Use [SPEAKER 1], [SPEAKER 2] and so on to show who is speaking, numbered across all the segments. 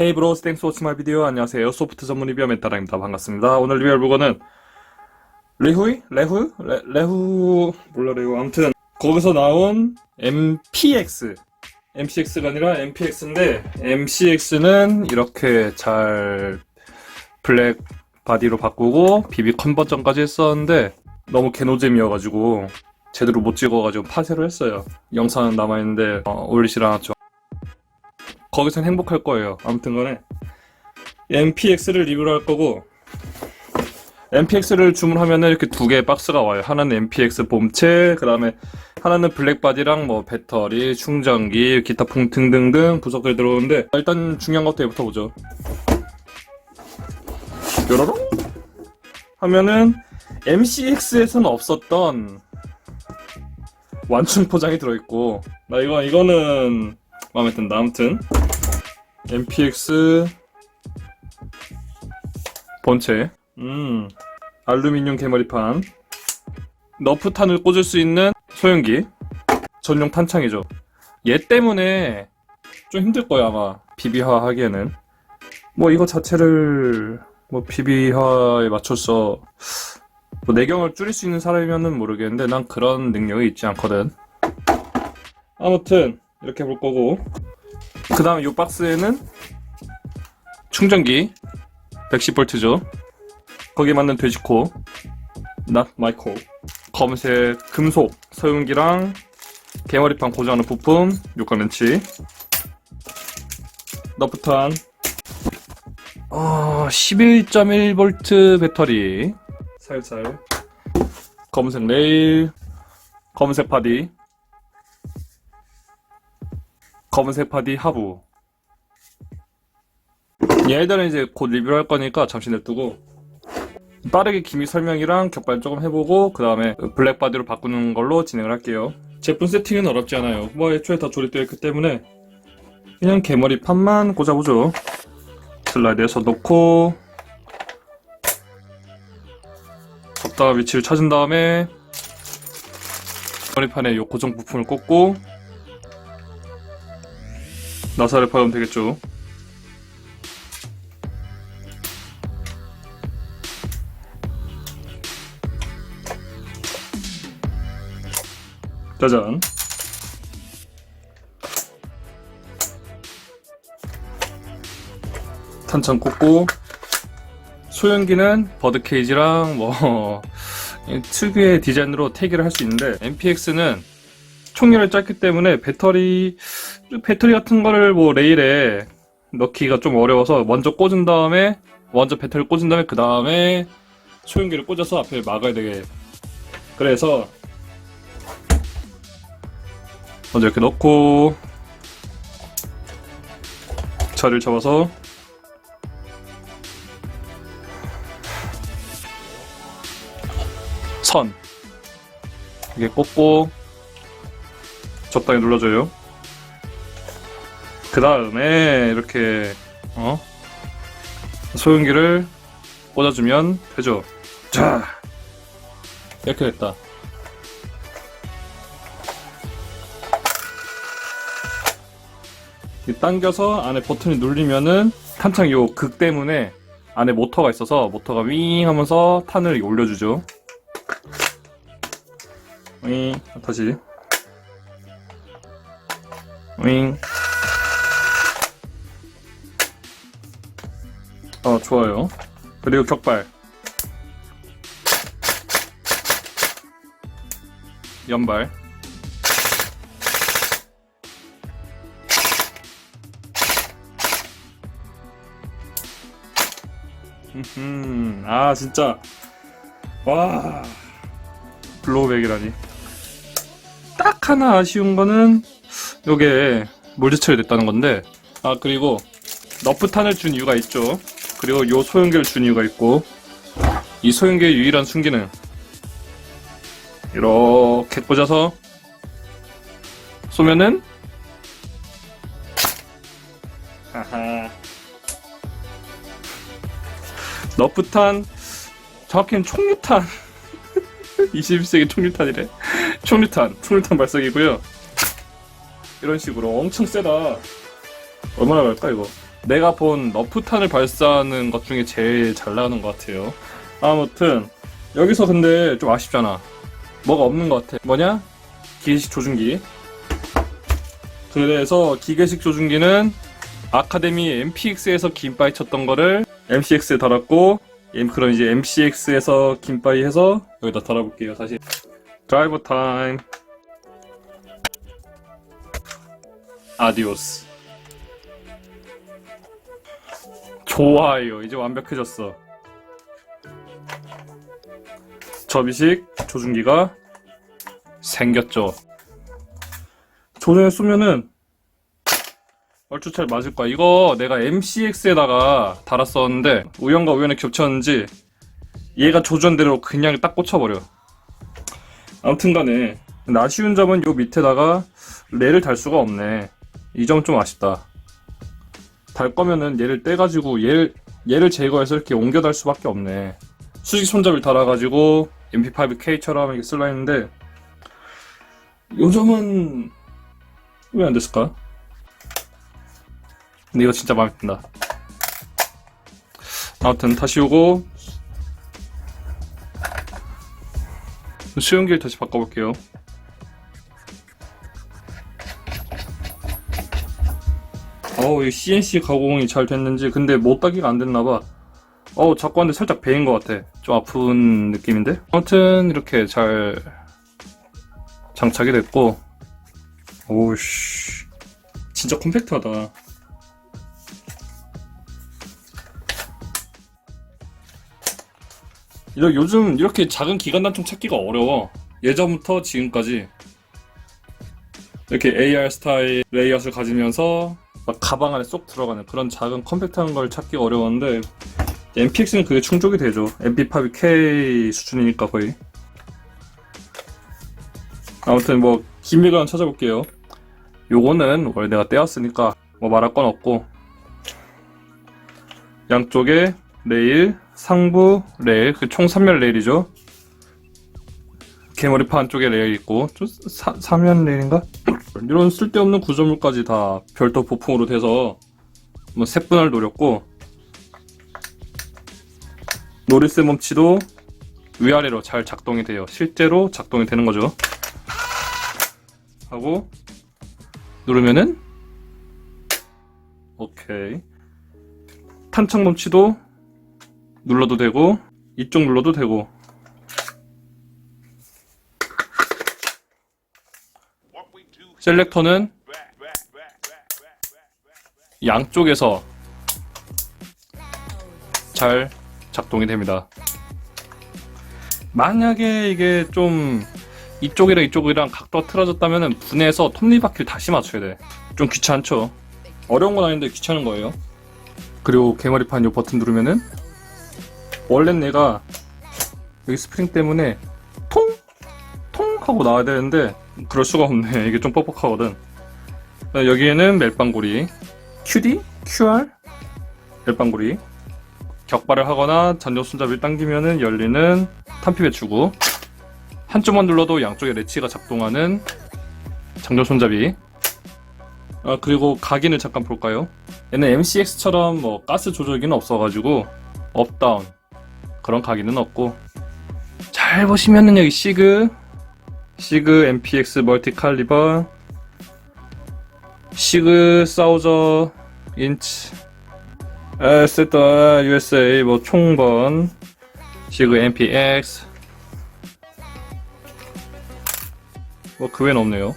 [SPEAKER 1] 헤이 브로 워치 마이 비디오 안녕하세요. 소프트 전문 리뷰어 멘타라입니다. 반갑습니다. 오늘 리뷰할 물건은 레후이? 레후? 레, 레후 몰라 레후. 아무튼 거기서 나온 MPX MCX가 아니라 MPX인데 MCX는 이렇게 잘 블랙 바디로 바꾸고 BB 컨버전까지 했었는데 너무 개노잼이어가지고 제대로 못 찍어가지고 파쇄를 했어요. 영상은 남아있는데 어, 올리질 않았죠 거기선 행복할 거예요. 아무튼 간에 MPX를 리뷰를 할 거고 MPX를 주문하면 이렇게 두 개의 박스가 와요. 하나는 MPX 봄체, 그 다음에 하나는 블랙바디랑 뭐 배터리, 충전기, 기타 풍 등등등 부속들이 들어오는데 일단 중요한 것부터 얘부터 보죠. 뾰로롱 하면은 MCX에서는 없었던 완충 포장이 들어있고 나 이거 이거는 마음에 든다. 아무튼 MPX 본체, 음, 알루미늄 개머리판, 너프탄을 꽂을 수 있는 소형기, 전용 탄창이죠. 얘 때문에 좀 힘들 거야 아마 비비화 하기에는. 뭐 이거 자체를 뭐 비비화에 맞춰서 뭐 내경을 줄일 수 있는 사람이면은 모르겠는데 난 그런 능력이 있지 않거든. 아무튼 이렇게 볼 거고 그 다음에 이 박스에는 충전기 110V죠. 거기에 맞는 돼지코 not my 코 검은색 금속 소형기랑 개머리판 고정하는 부품 요가렌치. 너프탄. 어, 11.1V 배터리. 살살. 검은색 레일. 검은색 바디 검은색 파디 하부. 얘들은 이제 곧 리뷰를 할 거니까 잠시 냅두고 빠르게 기미 설명이랑 격발 조금 해보고 그 다음에 블랙 바디로 바꾸는 걸로 진행을 할게요. 제품 세팅은 어렵지 않아요. 뭐 애초에 다 조립되어 있기 때문에 그냥 개머리 판만 꽂아보죠. 슬라이드에서 놓고 적당한 위치를 찾은 다음에 개머리판에 이 고정 부품을 꽂고 나사를 박으면 되겠죠. 짜잔. 탄창 꽂고 소형기는 버드 케이지랑 뭐 특유의 디자인으로 태기를 할 수 있는데 MPX는 총열을 짧기 때문에 배터리 배터리 같은 거를 뭐 레일에 넣기가 좀 어려워서 먼저 꽂은 다음에 먼저 배터리 꽂은 다음에 그 다음에 소형기를 꽂아서 앞에 막아야 되게 그래서 먼저 이렇게 넣고 자리를 잡아서 선 이게 꽂고 적당히 눌러줘요. 그 다음에 이렇게 어 소형기를 꽂아주면 되죠. 자 이렇게 됐다. 이 당겨서 안에 버튼을 누르면은 탄창 요 극 때문에 안에 모터가 있어서 모터가 윙 하면서 탄을 올려주죠. 윙 다시 윙. 어, 좋아요. 그리고 격발. 연발. 음, 아, 진짜. 와. 블로우백이라니. 딱 하나 아쉬운 거는 요게 물제철이 됐다는 건데 아 그리고 너프탄을 준 이유가 있죠 그리고 요 소형계를 준 이유가 있고 이 소형계의 유일한 순기능. 이렇게 꽂아서 쏘면은 하하. 너프탄 정확히는 총류탄. 21세기 총류탄이래. 총류탄 총류탄 발사기고요. 이런 식으로 엄청 세다. 얼마나 갈까 이거 내가 본 너프탄을 발사하는 것 중에 제일 잘 나가는 것 같아요. 아무튼 여기서 근데 좀 아쉽잖아. 뭐가 없는 것 같아. 뭐냐? 기계식 조준기. 그래서 기계식 조준기는 아카데미 MPX에서 긴바이 쳤던 거를 MCX에 달았고 엠- 그럼 이제 MCX에서 긴바이 해서 여기다 달아볼게요. 다시 드라이버 타임. 아디오스. 좋아요. 이제 완벽해졌어. 접이식 조준기가 생겼죠. 조준에 쏘면은 얼추 잘 맞을 거야. 이거 내가 MCX에다가 달았었는데 우연과 우연에 겹쳤는지 얘가 조준대로 그냥 딱 꽂혀버려. 아무튼 간에 근데 아쉬운 점은 요 밑에다가 레를 달 수가 없네. 이 점 좀 아쉽다. 달 거면은 얘를 떼가지고 얘를 얘를 제거해서 이렇게 옮겨 달 수밖에 없네. 수직 손잡이를 달아가지고 MP5K처럼 이렇게 쓸라 했는데 요 점은 왜 안 됐을까? 근데 이거 진짜 마음에 든다. 아무튼 다시 오고 수용기를 다시 바꿔볼게요. 어우, 이 CNC 가공이 잘 됐는지 근데 못 따기가 안 됐나봐. 어우, 자꾸 한데 살짝 베인 것 같아. 좀 아픈 느낌인데? 아무튼 이렇게 잘 장착이 됐고 오우씨 진짜 컴팩트하다. 요즘 이렇게 작은 기관 단총 찾기가 어려워. 예전부터 지금까지 이렇게 AR 스타일 레이아웃을 가지면서 막 가방 안에 쏙 들어가는 그런 작은 컴팩트한 걸 찾기가 어려웠는데 MPX는 그게 충족이 되죠. MP5K 수준이니까 거의. 아무튼 뭐 기밀관 찾아볼게요. 요거는 원래 내가 떼었으니까 뭐 말할 건 없고 양쪽에 레일, 상부 레일, 그 총 3면 레일이죠. 개머리판 쪽에 레일 있고 좀 사, 3면 레일인가? 이런 쓸데없는 구조물까지 다 별도 부품으로 돼서 뭐 색분할 노렸고 노리스 멈치도 위아래로 잘 작동이 돼요. 실제로 작동이 되는 거죠. 하고 누르면은 오케이 탄창 멈치도 눌러도 되고 이쪽 눌러도 되고 셀렉터는 양쪽에서 잘 작동이 됩니다. 만약에 이게 좀 이쪽이랑 이쪽이랑 각도가 틀어졌다면 분해해서 톱니바퀴를 다시 맞춰야 돼. 좀 귀찮죠? 어려운 건 아닌데 귀찮은 거예요. 그리고 개머리판 요 버튼 누르면은 원래는 얘가 여기 스프링 때문에 통! 통! 하고 나와야 되는데 그럴 수가 없네. 이게 좀 뻑뻑하거든. 여기에는 멜빵고리 QD? QR? 멜빵고리 격발을 하거나 잔존 손잡이를 당기면은 열리는 탄피 배추구 한쪽만 눌러도 양쪽에 레치가 작동하는 장전 손잡이 아 그리고 각인을 잠깐 볼까요? 얘는 MCX처럼 뭐 가스 조절기는 없어가지고 업다운 그런 각인은 없고 잘 보시면은 여기 시그 시그 MPX 멀티 칼리버 시그 사우저 인치 에세터 USA 뭐 총번 시그 MPX 뭐 그 외엔 없네요.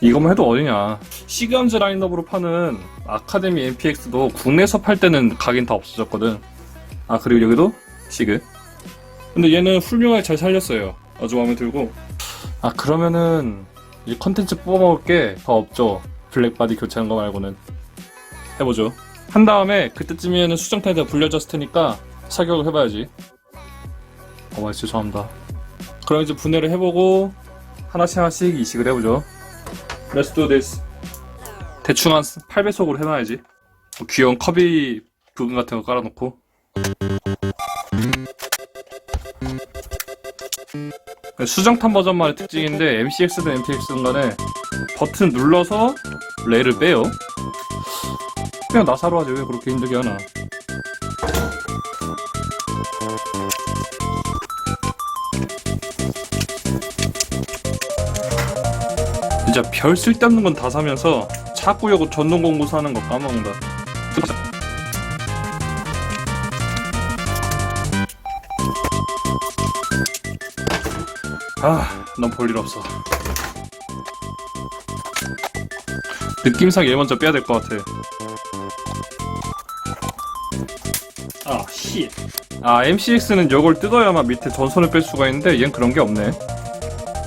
[SPEAKER 1] 이것만 해도 어디냐. 시그함즈 라인업으로 파는 아카데미 MPX도 국내에서 팔 때는 각인 다 없어졌거든. 아 그리고 여기도 시그. 근데 얘는 훌륭하게 잘 살렸어요 아주 마음에 들고. 아 그러면은 이 컨텐츠 뽑아먹을 게 더 없죠? 블랙바디 교체하는 거 말고는. 해보죠. 한 다음에 그때쯤이면 수정탄에다 불려졌을 테니까 사격을 해봐야지. 어머 죄송합니다. 그럼 이제 분해를 해보고 하나씩 하나씩 이식을 해보죠. Let's do this. 대충 한 8배속으로 해놔야지. 뭐 귀여운 커비 부분 같은 거 깔아놓고 수정탄 버전만의 특징인데 MCX든 MPX든 간에 버튼 눌러서 레일을 빼요. 그냥 나사로 하지 왜 그렇게 힘들게 하나. 진짜 별 쓸데없는 건 다 사면서 자꾸 이거 전동 공구 사는 거 까먹는다 아, 넌 볼 일 없어. 느낌상 얘 먼저 빼야 될 것 같아. 아, 히. 아, MCX는 이걸 뜯어야만 밑에 전선을 뺄 수가 있는데 얘는 그런 게 없네.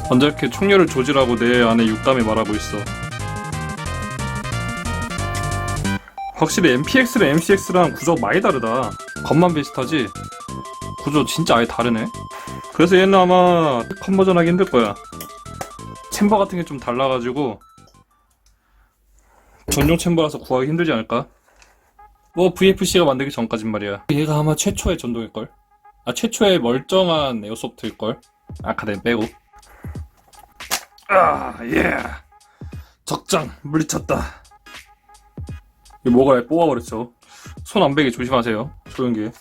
[SPEAKER 1] 먼저 이렇게 총열을 조질하고 내 안에 육감이 말하고 있어. 확실히 MPX랑 MCX랑 구조 많이 다르다. 겉만 비슷하지? 구조 진짜 아예 다르네. 그래서 얘는 아마 컨버전 하기 힘들 거야. 챔버 같은 게 좀 달라가지고 전용 챔버라서 구하기 힘들지 않을까? 뭐 VFC가 만들기 전까진 말이야. 얘가 아마 최초의 전동일걸? 아 최초의 멀쩡한 에어소프트일걸? 아카데미 빼고. 아 예. 적장 물리쳤다. 이 뭐가 뽑아버렸죠. 손 안 베게 조심하세요. 소형기.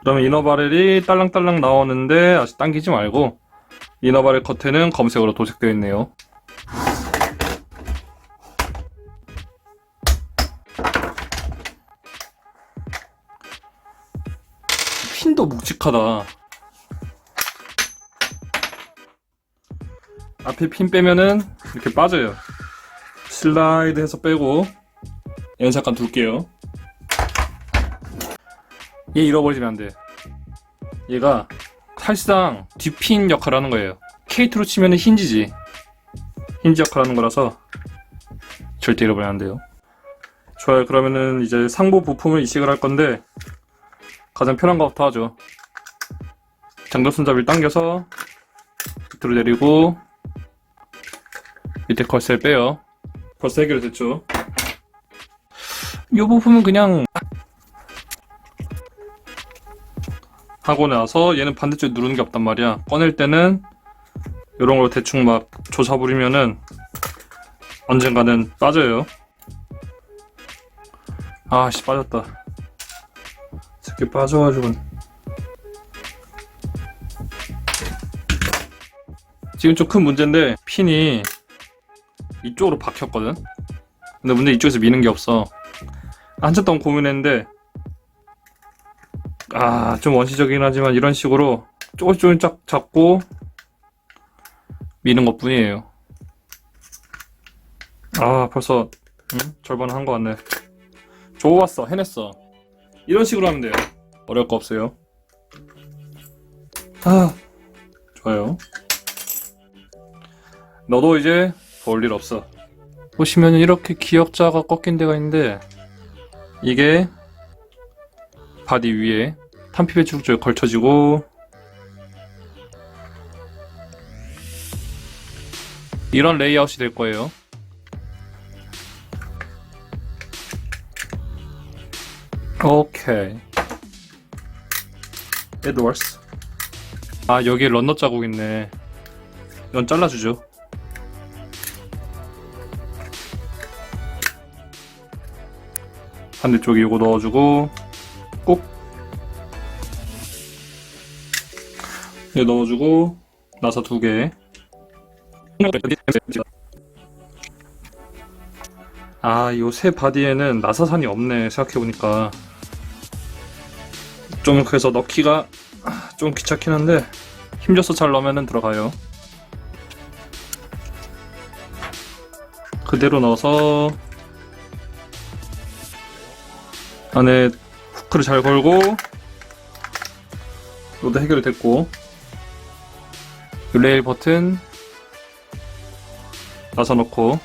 [SPEAKER 1] 그러면 이너바렐이 딸랑딸랑 나오는데 아직 당기지 말고 이너바렐 겉에는 검색으로 도색되어 있네요. 핀도 묵직하다. 앞에 핀 빼면은 이렇게 빠져요. 슬라이드 해서 빼고 얘는 잠깐 둘게요. 얘 잃어버리면 안 돼. 얘가 사실상 뒷핀 역할을 하는 거예요. K2로 치면은 힌지지. 힌지 역할을 하는 거라서 절대 잃어버리면 안 돼요. 좋아요. 그러면은 이제 상부 부품을 이식을 할 건데 가장 편한 것부터 하죠. 장전 손잡이를 당겨서 밑으로 내리고 밑에 컷을 빼요. 벌써 해결됐죠. 이 부품은 그냥 하고 나서 얘는 반대쪽에 누르는 게 없단 말이야. 꺼낼 때는 이런 걸 대충 막 조사 부리면은 언젠가는 빠져요. 아씨 빠졌다. 새끼 빠져가지고 지금 좀 큰 문제인데 핀이 이쪽으로 박혔거든. 근데 문제 이쪽에서 미는 게 없어. 한참 동안 고민했는데 아, 좀 원시적이긴 하지만 이런 식으로 조금씩 조금씩 쫙 잡고 미는 것 뿐이에요. 아, 벌써 응? 절반은 한것 같네. 좋았어, 해냈어. 이런 식으로 하면 돼요. 어려울 거 없어요. 아, 좋아요. 너도 이제 볼 일 없어. 보시면 이렇게 기역자가 꺾인 데가 있는데 이게 바디 위에 탄피 배출구 쪽에 걸쳐지고 이런 레이아웃이 될 거예요. 오케이. 에드워스. 아, 여기에 런너 자국 있네. 이건 잘라주죠. 반대쪽에 이거 넣어주고, 얘 넣어주고, 나사 두 개. 아, 요 새 바디에는 나사산이 없네, 생각해보니까. 좀 그래서 넣기가 좀 귀찮긴 한데, 힘줘서 잘 넣으면 들어가요. 그대로 넣어서, 안에 후크를 잘 걸고, 로드 해결이 됐고, 이 레일 버튼, 나사 넣고,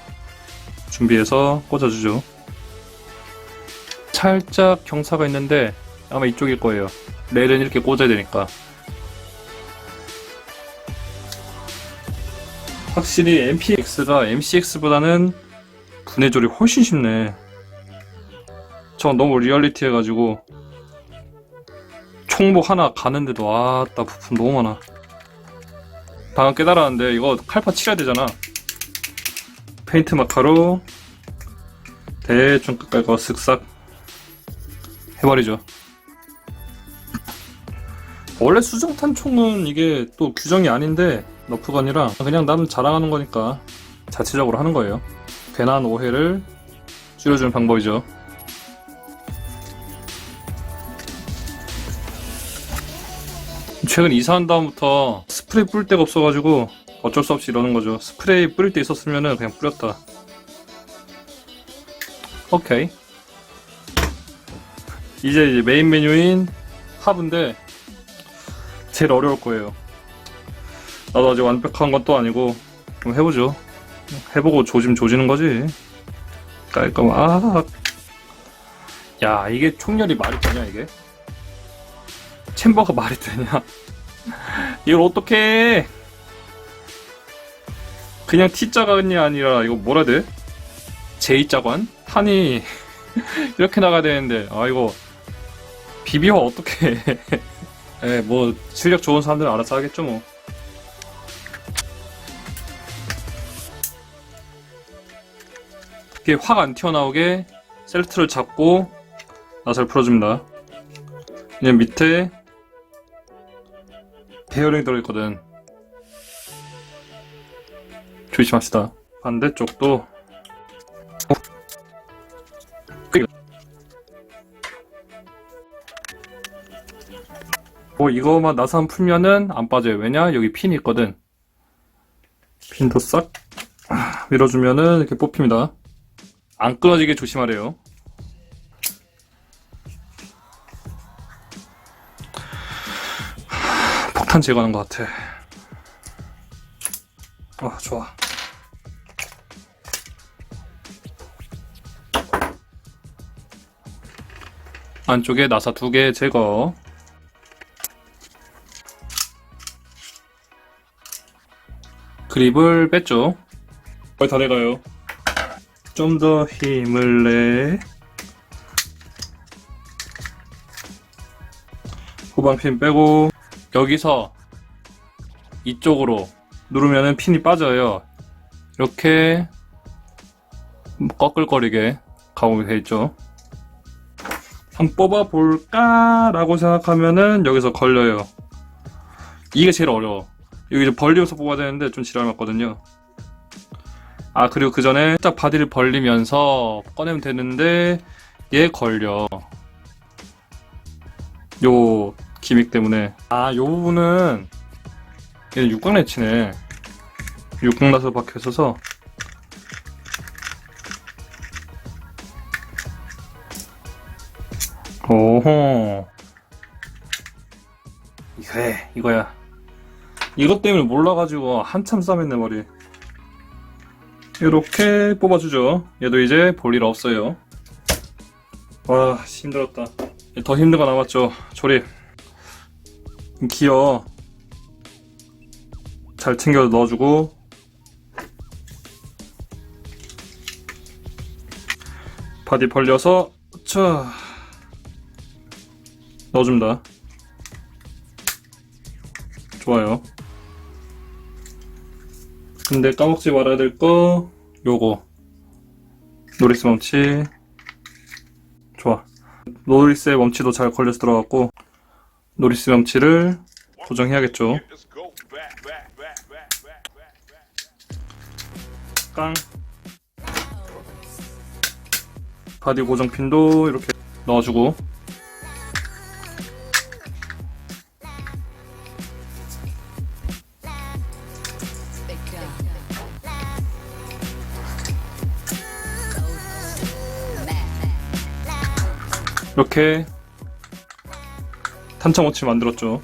[SPEAKER 1] 준비해서 꽂아주죠. 살짝 경사가 있는데 아마 이쪽일 거예요. 레일은 이렇게 꽂아야 되니까. 확실히 MPX가 MCX보다는 분해 조립 훨씬 쉽네. 저 너무 리얼리티 해가지고 총목 하나 가는데도 아따 부품 너무 많아. 방금 깨달았는데 이거 칼파 칠해야 되잖아. 페인트 마카로 대충 끝까지 거 쓱싹 해버리죠. 원래 수정탄 총은 이게 또 규정이 아닌데 너프가 아니라 그냥 남 자랑하는 거니까 자체적으로 하는 거예요. 괜한 오해를 줄여주는 방법이죠. 최근 이사한 다음부터 스프레이 뿌릴 데가 없어가지고 어쩔 수 없이 이러는 거죠. 스프레이 뿌릴 때 있었으면 그냥 뿌렸다. 오케이. 이제 이제 메인 메뉴인 하브인데 제일 어려울 거예요. 나도 아직 완벽한 것도 아니고 좀 해보죠. 해보고 조짐 조지는 거지. 깔끔 아. 야 이게 총열이 말이 되냐 이게? 챔버가 말이 되냐? 이걸 어떻게? 그냥 T자관이 아니라 이거 뭐라 해야 돼? J자관? 탄이 이렇게 나가야 되는데 아 이거 비비화 어떻게 해? 에, 뭐 실력 좋은 사람들은 알아서 하겠죠 뭐. 이게 확 안 튀어나오게 셀트를 잡고 나사를 풀어줍니다. 이제 밑에 베어링이 들어있거든. 조심합시다. 반대쪽도 뭐 이거만 나사 풀면은 안 빠져요. 왜냐? 여기 핀이 있거든. 핀도 싹 아, 밀어주면은 이렇게 뽑힙니다. 안 끊어지게 조심하래요. 폭탄 제거하는 것 같아. 아, 좋아. 안쪽에 나사 두 개 제거. 그립을 뺐죠. 거의 다 돼가요. 좀 더 힘을 내. 후방핀 빼고 여기서 이쪽으로 누르면은 핀이 빠져요. 이렇게 꺼끌거리게 가공이 돼 있죠. 한번 뽑아 볼까 라고 생각하면은 여기서 걸려요. 이게 제일 어려워. 여기 벌리면서 뽑아야 되는데 좀 지랄 맞거든요. 아 그리고 그 전에 딱 바디를 벌리면서 꺼내면 되는데 얘 걸려. 요 기믹 때문에. 아요 부분은 얘는 육각 내치네. 육각 나서 박혀 있어서. 오호. 그래 이거야. 이것 때문에 몰라가지고 한참 싸맸네 머리. 이렇게 뽑아주죠. 얘도 이제 볼일 없어요. 와 힘들었다. 더 힘든 거 남았죠 조립 기어 잘 챙겨 넣어주고. 바디 벌려서 자 넣어줍니다. 좋아요. 근데 까먹지 말아야 될 거 요거. 노리스 멈치 좋아. 노리스의 멈치도 잘 걸려서 들어갔고 노리스 멈치를 고정해야겠죠. 깡 바디 고정핀도 이렇게 넣어주고 이렇게 탄창워치 만들었죠.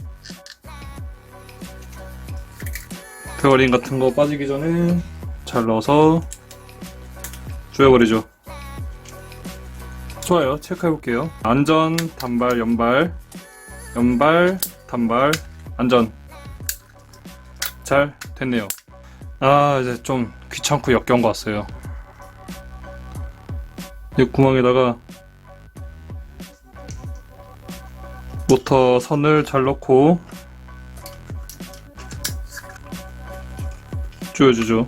[SPEAKER 1] 베어링 같은 거 빠지기 전에 잘 넣어서 조여버리죠. 좋아요. 체크해 볼게요. 안전 단발 연발. 연발 단발 안전. 잘 됐네요. 아 이제 좀 귀찮고 역겨운 것 같아요. 이 구멍에다가 모터 선을 잘 넣고 조여주죠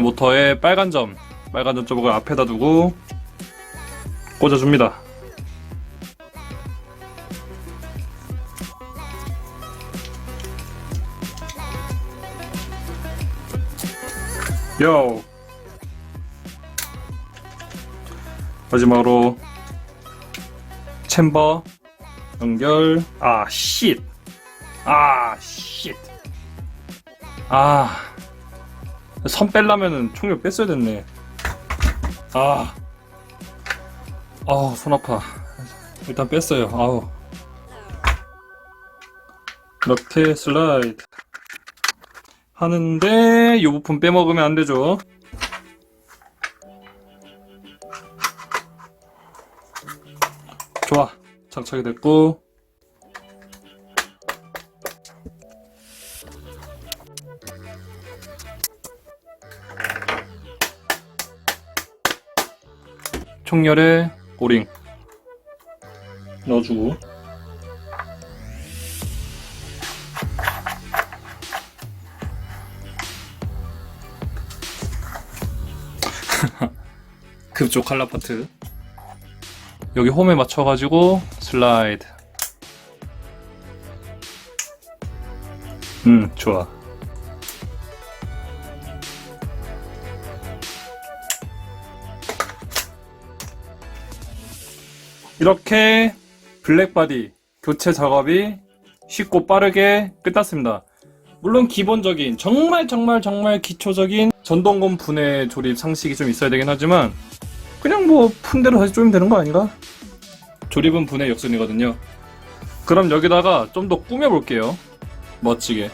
[SPEAKER 1] 모터의 빨간 점, 빨간 점 쪽을 앞에다 두고 꽂아줍니다. 요! 마지막으로 챔버 연결 아 쉿! 아 쉿! 아 선 뺄라면은 총력 뺐어야 됐네. 아. 아우, 손 아파. 일단 뺐어요. 아우. 이렇게 슬라이드. 하는데, 이 부품 빼먹으면 안 되죠. 장착이 됐고. 총열에 오링. 넣어주고. 급조 칼라 파트. 여기 홈에 맞춰가지고 슬라이드 음 좋아 이렇게 블랙바디 교체 작업이 쉽고 빠르게 끝났습니다. 물론 기본적인 정말 정말 정말 기초적인 전동건 분해 조립 상식이 좀 있어야 되긴 하지만 그냥 뭐 푼대로 다시 조이면 되는 거 아닌가? 조립은 분해 역순이거든요. 그럼 여기다가 좀 더 꾸며 볼게요. 멋지게.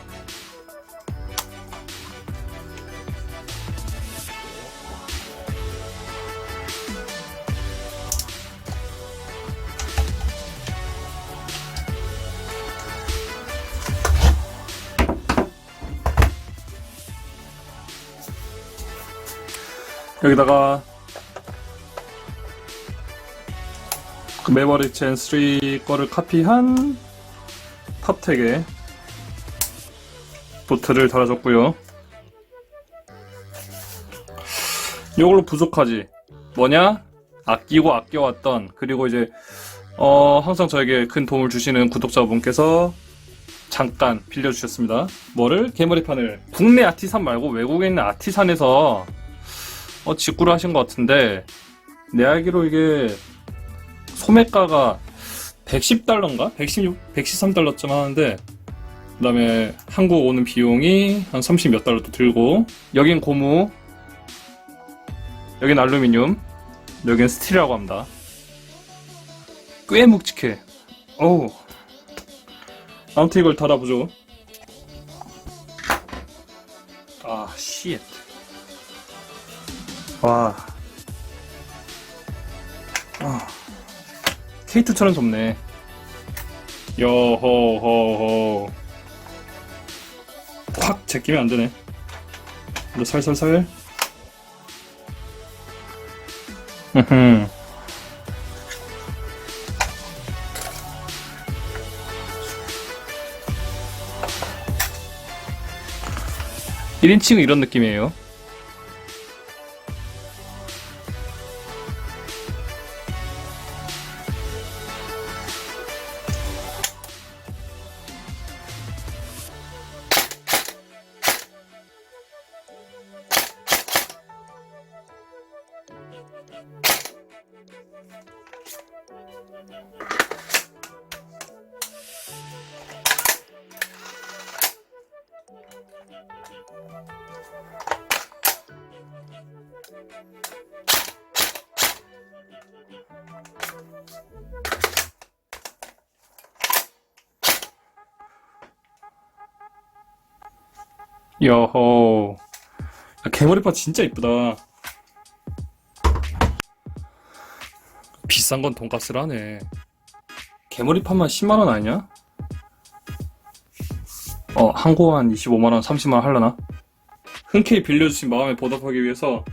[SPEAKER 1] 여기다가 그 메버릭 젠3 거를 카피한 탑택에 도트를 달아줬고요. 이걸로 부족하지. 뭐냐? 아끼고 아껴왔던 그리고 이제 어, 항상 저에게 큰 도움을 주시는 구독자분께서 잠깐 빌려주셨습니다. 뭐를? 개머리판을 국내 아티산 말고 외국에 있는 아티산에서 어, 직구를 하신 것 같은데, 내 알기로 이게, 소매가가 110달러인가? 116, 113달러쯤 하는데, 그 다음에 한국 오는 비용이 한 30 몇 달러 또 들고, 여긴 고무, 여긴 알루미늄, 여긴 스틸이라고 합니다. 꽤 묵직해. 어우. 아무튼 이걸 달아보죠. 아, 씨. 와. 아. K2처럼 좁네. 여호호호. 확 제끼면 안 되네. 이제 살살살. 흐흠. 일인칭은 이런 느낌이에요. 여호. 야, 개머리판 진짜 이쁘다. 비싼 건 돈가스라네. 개머리판만 10만원 아니냐? 어, 한고 한 25만원, 30만원 할려나? 흔쾌히 빌려주신 마음에 보답하기 위해서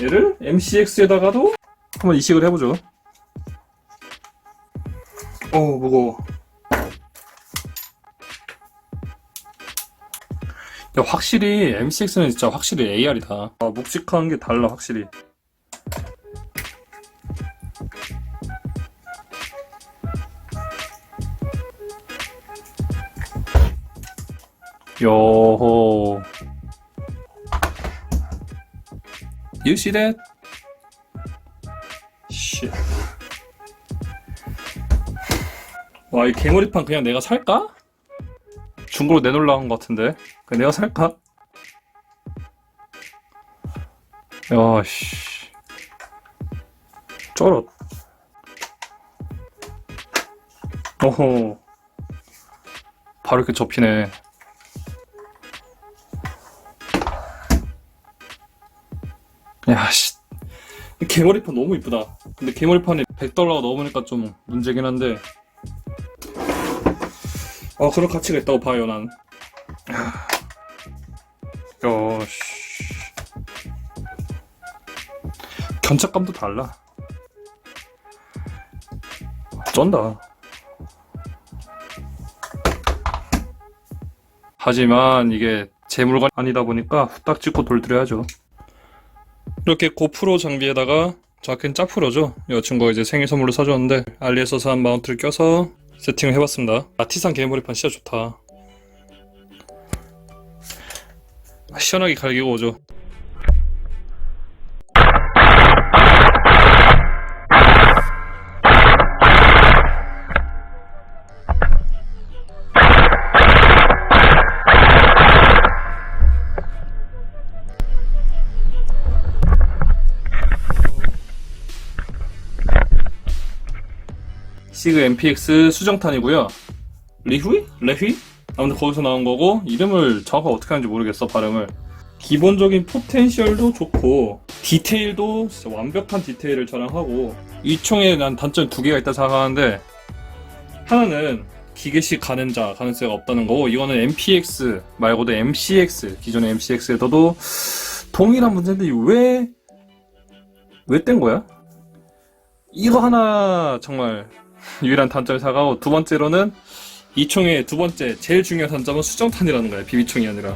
[SPEAKER 1] 얘를 MCX에다가도 한번 이식을 해보죠. 어우, 무거워. 야, 확실히 MCX는 진짜 확실히 AR이다. 아, 묵직한 게 달라 확실히. 요호. You. 와, 이 개머리판 그냥 내가 살까? 중고로 내놓으려는 것 같은데. 그냥 내가 살까? 야, 씨. 쩔어. 어호. 바로 이렇게 접히네. 야, 씨. 이 개머리판 너무 이쁘다. 근데 개머리판에 100달러가 넘으니까 좀 문제긴 한데. 어, 그럴 가치가 있다고 봐요, 난. 야, 씨. 견착감도 달라. 쩐다. 하지만 이게 제 물건 아니다 보니까 후딱 찍고 돌드려야죠. 이렇게 고프로 장비에다가 자켓 짝프로죠. 여자친구가 이제 생일 선물로 사줬는데 알리에서 산 마운트를 껴서 세팅을 해봤습니다. 아티산 개머리판 진짜 좋다. 시원하게 갈기고 오죠. 시그 MPX 수정탄이고요. 리휘? 레휘? 아무튼 거기서 나온 거고 이름을 정확하게 어떻게 하는지 모르겠어 발음을. 기본적인 포텐셜도 좋고 디테일도 진짜 완벽한 디테일을 자랑하고 이 총에 난 단점이 두 개가 있다 생각하는데 하나는 기계식 가늠자 가능성이 없다는 거고 이거는 MPX 말고도 MCX 기존의 MCX에서도 동일한 문제인데 왜 왜 뗀 거야? 이거 하나 정말 유일한 단점을 사가고 두 번째로는 이 총의 두 번째 제일 중요한 단점은 수정탄이라는 거야 비비총이 아니라.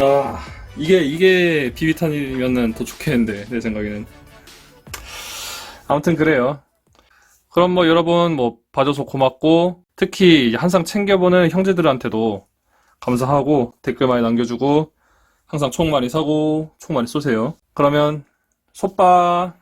[SPEAKER 1] 아 이게 이게 비비탄이면은 더 좋겠는데 내 생각에는. 아무튼 그래요. 그럼 뭐 여러분 뭐 봐줘서 고맙고 특히 항상 챙겨보는 형제들한테도 감사하고 댓글 많이 남겨주고 항상 총 많이 사고 총 많이 쏘세요. 그러면 솥바